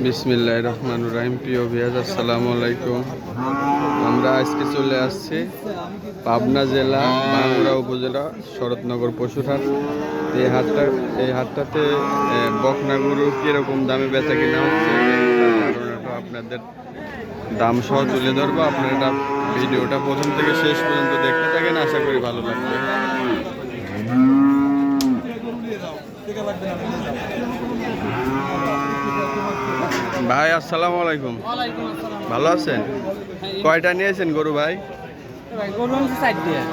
বিসমিল্লাহ রহমান রাহিম। প্রিয় ভিয়াজ আসসালামু আলাইকুম। আমরা আজকে চলে আসছি পাবনা জেলা বাংলা উপজেলা শরৎনগর পশুরহাট এই হাটটা এই হাটটাতে এ, বকনা গরু কীরকম দামে বেচা কিনা হচ্ছে আপনাদের দাম সহ তুলে ধরবো। আপনারা ভিডিওটা প্রথম থেকে শেষ পর্যন্ত দেখতে থাকেন আশা করি ভালো লাগবে। ভাই আসসালামু আলাইকুম। ভালো আছেন? কয়টা নিয়েছেন গরু ভাই?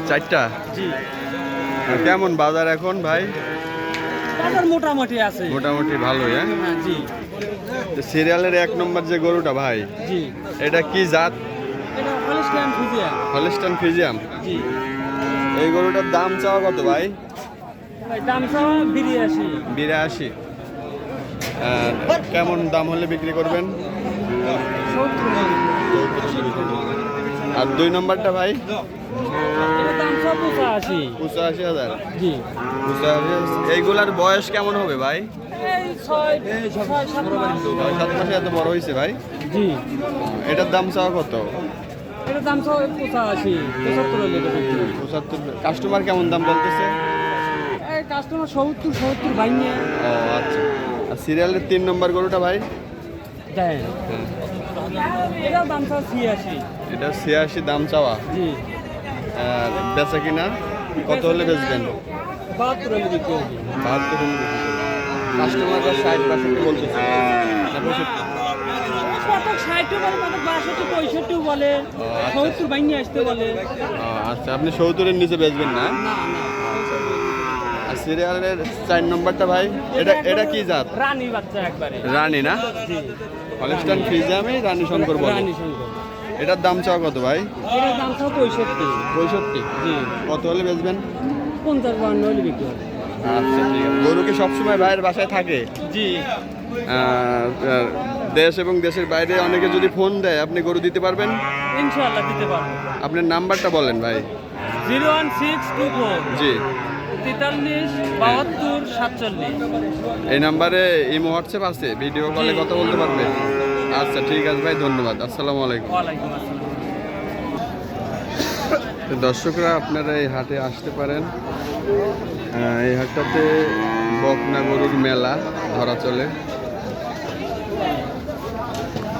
চারটা। কেমন বাজার এখন ভাই? মোটামুটি আছে। মোটামুটি ভালোই হ্যাঁ? হ্যাঁ সিরিয়ালের এক নম্বর যে গরুটা ভাই এটা কি জাত? হলিস্টান ফিজিয়াম? এই গরুটার দাম চাওয়া কত ভাই? দাম চাওয়া বিরাশি। কেমন দাম হলে বিক্রি করবেন? আর দুই নম্বরটা ভাই? পঁচাশি হাজার। এইগুলার বয়স কেমন হবে ভাই? ছয় সাত মাস এত বড় হয়েছে ভাই? জি এটার দাম চাওয়া কত? দাম চাওয়া পঁচাশি পঁচাত্তর। কাস্টমার কেমন দাম বলতেছে? কাস্টমার সত্তর সত্তর ভাঙিয়ে। ও আচ্ছা। আর সিরিয়ালের তিন নম্বর গরুটা ভাই? এটা ছিয়াশি দাম চাওয়া। আর বেচা কিনা? কত হলে বেচবেন? বাহাত্তর হলে বিক্রি হবে। বাহাত্তর হলে ষাট বাষট্টি বলতেছে। বলে আচ্ছা। ও, আচ্ছা। আপনি সত্তরের নিচে বেচবেন না। সিরিয়ালের চার নম্বরটা ভাই এটা এটা কি জাত? রানী বাচ্চা একবারে। রানী না? হলিস্টান ফিজামে রানী শঙ্কর বলে রানী শঙ্কর। এটার দাম চাওয়া কত ভাই? এটার দাম সব পঁয়ষট্টি। পঁয়ষট্টি? জি। কত হলে বেচবেন? পঞ্চাশ বান্ন হলে বিক্রি হবে। আচ্ছা ঠিক আছে। গরু কি সবসময় ভাইয়ের বাসায় থাকে? জি। দেশ এবং দেশের বাইরে অনেকে যদি ফোন দেয় আপনি গরু দিতে পারবেন? ইনশাআল্লাহ দিতে পারব। আপনার নাম্বারটা বলেন ভাই। Zero one six two four. জি। তেতাল্লিশ বাহাত্তর সাতচল্লিশ। এই নাম্বারে ইমো হোয়াটসঅ্যাপ আছে ভিডিও কলে কথা বলতে পারবে। আচ্ছা ঠিক আছে ভাই ধন্যবাদ। আসসালামু আলাইকুম। ওয়ালাইকুম আসসালাম। দর্শকরা আপনারা এই হাটে আসতে পারেন। এই হাটটাতে বকনা গরুর মেলা ধরা চলে।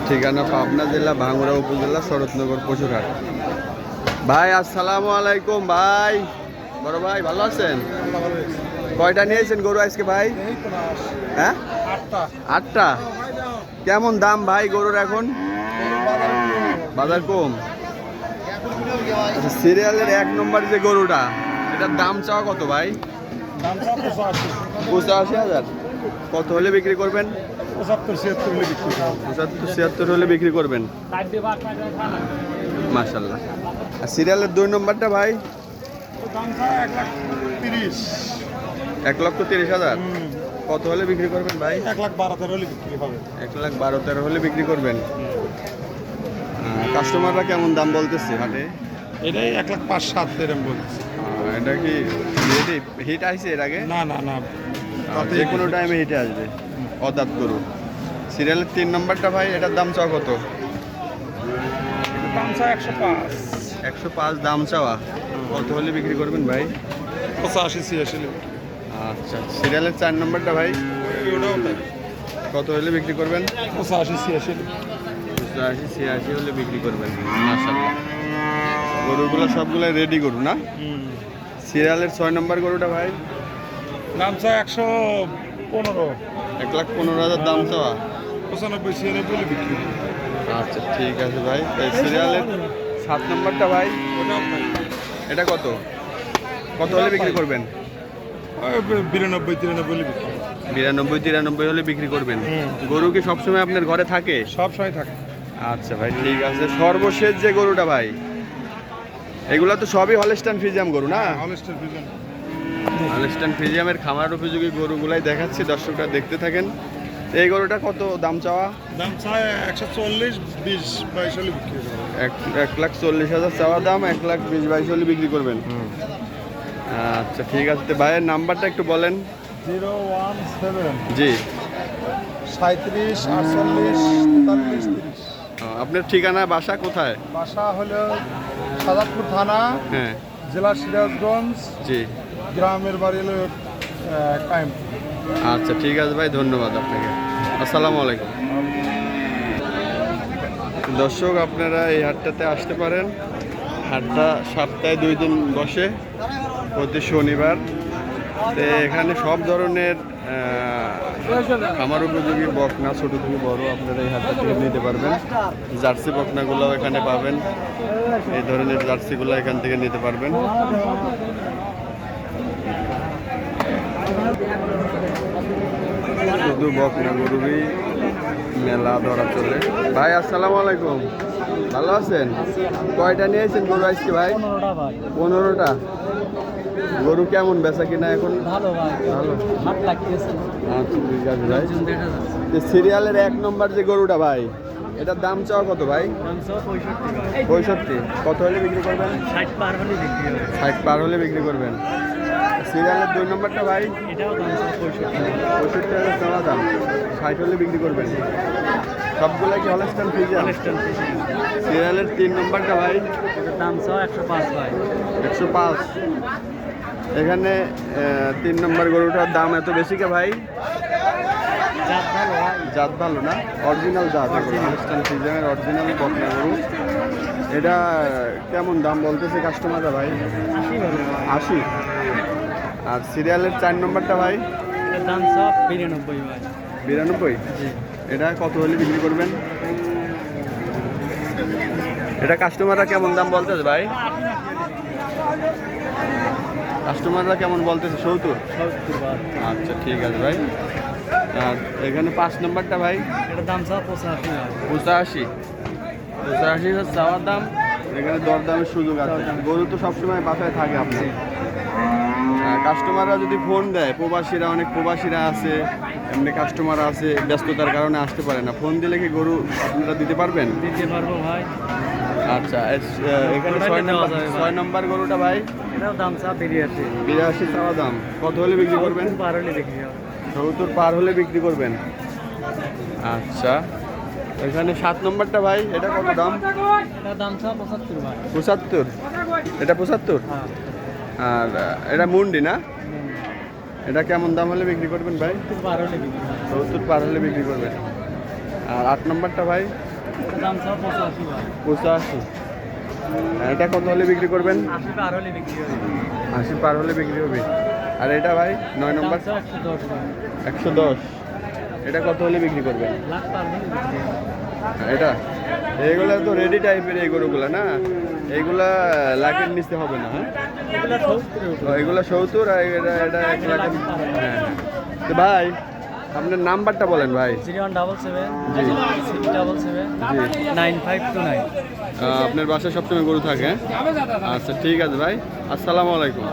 ঠিকানা পাবনা জেলা ভাঙুড়া উপজেলা শরৎনগর পশুরহাট। ভাই আসসালামু আলাইকুম ভাই। বড় ভাই, ভালো আছেন? কয়টা নিয়েছেন গরু আজকে ভাই? হ্যাঁ? আটটা। কেমন দাম ভাই গরুর এখন? বাজার কম। আচ্ছা সিরিয়ালের এক নম্বর যে গরুটা, এটার দাম চাওয়া কত ভাই? পঁচাশি হাজার। কত হলে বিক্রি করবেন? পঁচাত্তর পঁচাত্তর ছিয়াত্তর হলে বিক্রি করবেন। মাশাল্লাহ আর সিরিয়ালের দুই নম্বরটা ভাই? এক লক্ষ তিরিশ। হাজার? কত হলে বিক্রি করবেন ভাই? এক লাখ বারো তেরো হলে বিক্রি হবে। এক লাখ বারো তেরো হলে বিক্রি করবেন? কাস্টমাররা কেমন দাম বলতেছে হাটে এটাই এক লাখ পাঁচ সাত এরম বলছি এটা কি হিট আইছে এর আগে? না না না। যে কোনো টাইমে হিটে আসবে। অদাত গরু। সিরিয়ালের তিন নম্বরটা ভাই এটার দাম চাওয়া কত? দাম ছাড়া একশো পাঁচ। একশো পাঁচ দাম চাওয়া। কত হলে বিক্রি করবেন ভাই? পঁচাশি ছিয়াশি আচ্ছা সিরিয়ালের চার নম্বরটা ভাই? কত হলে বিক্রি করবেন? পঁচাশি ছিয়াশি আশি ছিয়াশি হলে বিক্রি করবেন মাসাল্লাহ গরুগুলো সবগুলো রেডি গরু না? সিরিয়ালের ছয় নম্বর গরুটা ভাই? দাম ছাড়া একশো পনেরো। এক লাখ পনেরো হাজার দাম চাওয়া? পঁচানব্বই ছিয়ানব্বই বিক্রি আচ্ছা ঠিক আছে ভাই। সিরিয়ালের সাত নম্বরটা ভাই? তাই এটা কত? কত হলে বিক্রি করবেন? বিরানব্বই তিরানব্বই হলে বিক্রি বিরানব্বই তিরানব্বই হলে বিক্রি করবেন। গরু কি সবসময় আপনার ঘরে থাকে? সব সময় থাকে। আচ্ছা ভাই ঠিক আছে। সর্বশেষ যে গরুটা ভাই এগুলো তো সবই হলস্টান ফিজিয়াম গরু না? হলস্টার ফিজিয়াম হলস্টান ফিজিয়ামের খামার উপযোগী গরুগুলাই দেখাচ্ছি দর্শকরা দেখতে থাকেন। এই গরুটা কত দাম চাওয়া? দাম চায় একশো চল্লিশ বিশ বাইশ হলে বিক্রি হবে এক এক লাখ চল্লিশ হাজার চাওয়া দাম এক লাখ বিশ বাইশ হলে বিক্রি করবেন। আচ্ছা ঠিক আছে। তো ভাইয়ের নাম্বারটা একটু বলেন। Zero one seven. জি। সাঁত্রিশ আটচল্লিশ তেতাল্লিশ তিরিশ। আপনার ঠিকানা বাসা কোথায়? বাসা হলো সাজাদপুর থানা হ্যাঁ। জেলা সিরাজগঞ্জ জি। গ্রামের বাড়ি হলো কায়েম। আচ্ছা ঠিক আছে ভাই ধন্যবাদ আপনাকে। আসসালামু আলাইকুম। দর্শক, আপনারা এই হাটটাতে আসতে পারেন। হাটটা সপ্তাহে দুই দিন বসে, প্রতি শনিবার। তো এখানে সব ধরনের আমার উপযোগী বকনা ছোট থেকে বড় আপনারা এই হাটটা থেকে নিতে পারবেন। জার্সি বকনাগুলো এখানে পাবেন। এই ধরনের জার্সিগুলো এখান থেকে নিতে পারবেন। শুধু বকনা গরুরই মেলা ধরা চলে। ভাই আসসালামু আলাইকুম। ভালো আছেন? কয়টা নিয়েছেন গরু আজকে ভাই? পনেরোটা গরু কেমন বেচা কিনা এখন? ভালো ভাই। আচ্ছা সিরিয়ালের এক নম্বর যে গরুটা ভাই এটার দাম চাও কত ভাই? পঁয়ষট্টি। কত হলে বিক্রি করবেন? ষাট পার হলে বিক্রি করবেন। সিরিয়ালের দুই নম্বরটা ভাই? এটাও দাম পঁয়ষট্টি। হাজার চাওয়া দাম। ষাট হলে বিক্রি করবেন। সবগুলো কি হলস্টান ফিজিয়াল সিরিয়ালের তিন নম্বরটা ভাই? এটার দাম স্যার একশো পাঁচ ভাই। একশো পাঁচ। এখানে তিন নম্বর গরুটার দাম এত বেশি কে ভাই? জাত ভালো ভাই। জাত ভালো না? অরিজিনাল জাত হলস্টান ফিজিয়ামের অরিজিনাল বকনা গরু। এটা কেমন দাম বলতেছে কাস্টমাররা ভাই? আশি ভাই। আশি? আর সিরিয়ালের চার নম্বরটা ভাই? দাম সব বিরানব্বই ভাই। বিরানব্বই? এটা কত হলে বিক্রি করবেন? এটা কাস্টমাররা কেমন দাম বলতেছে ভাই? কাস্টমাররা কেমন বলতেছে? সত্তর? আচ্ছা ঠিক আছে ভাই। আর এখানে পাঁচ নম্বরটা ভাই? এটার দাম সব পঁচাশি পঁচাশি। পঁচাশি চাওয়ার দাম। এখানে দরদামের সুযোগ আছে। গরু তো সবসময় বাসায় থাকে আপনার। কাস্টমাররা যদি ফোন দেয় প্রবাসীরা অনেক প্রবাসীরা আছে এমনি কাস্টমার আছে ব্যস্ততার কারণে আসতে পারে না। ফোন দিলে কি গরু আপনারা দিতে পারবেন? দিতে পারব ভাই। আচ্ছা এখানে ছয় নম্বর ছয় নম্বর গরুটা ভাই? এটাও দাম সব বিরিয়ানি বিরাশি চাওয়া দাম। কত হলে বিক্রি করবেন? পার হলে বিক্রি সত্তর পার হলে বিক্রি করবেন। আচ্ছা এখানে সাত নম্বরটা ভাই এটা কত দাম? এটার দাম সব পঁচাত্তর ভাই। পঁচাত্তর? এটা পঁচাত্তর? হ্যাঁ। আর এটা মুন্ডি না? এটা কেমন দাম হলে বিক্রি করবেন ভাই? সত্তর পার হলে বিক্রি পার হলে বিক্রি করবেন। আর আট নম্বরটা ভাই? দাম পঁচাশি এটা কত হলে বিক্রি করবেন? আশি পার হলে বিক্রি হবে। আর এটা ভাই? নয় নম্বর? একশো দশ। এটা কত হলে বিক্রি করবেন? এটা? এইগুলা তো রেডি টাইপের এই গরুগুলা না? এইগুলা লাখের নিচে হবে না হ্যাঁ? এগুলো সত্তর সত্তর আর এটা এটা এক লাখের হ্যাঁ হ্যাঁ। তো ভাই আপনার নাম্বারটা বলেন ভাই। আপনার বাসায় সবসময় গরু থাকে হ্যাঁ? আচ্ছা ঠিক আছে ভাই। আসসালামু আলাইকুম।